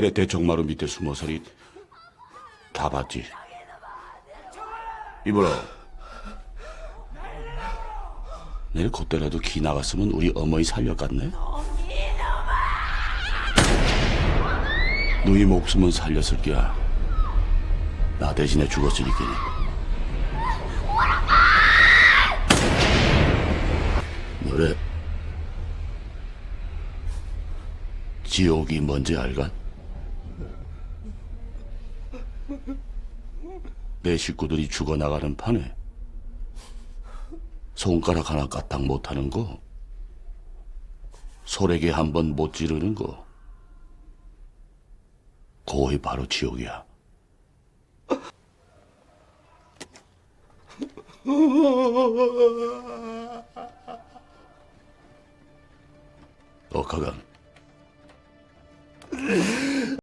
내 대청마루 밑에 숨어서리 다 봤지. 이보라. 내일 그때라도 기 나갔으면 우리 어머니 살려갔네. 누이 목숨은 살렸을 게야. 나 대신에 죽었으니까. 뭐래? 지옥이 뭔지 알간? 내 식구들이 죽어나가는 판에 손가락 하나 까딱 못하는 거 소래기 한번 못 지르는 거 거의 바로 지옥이야. 억하간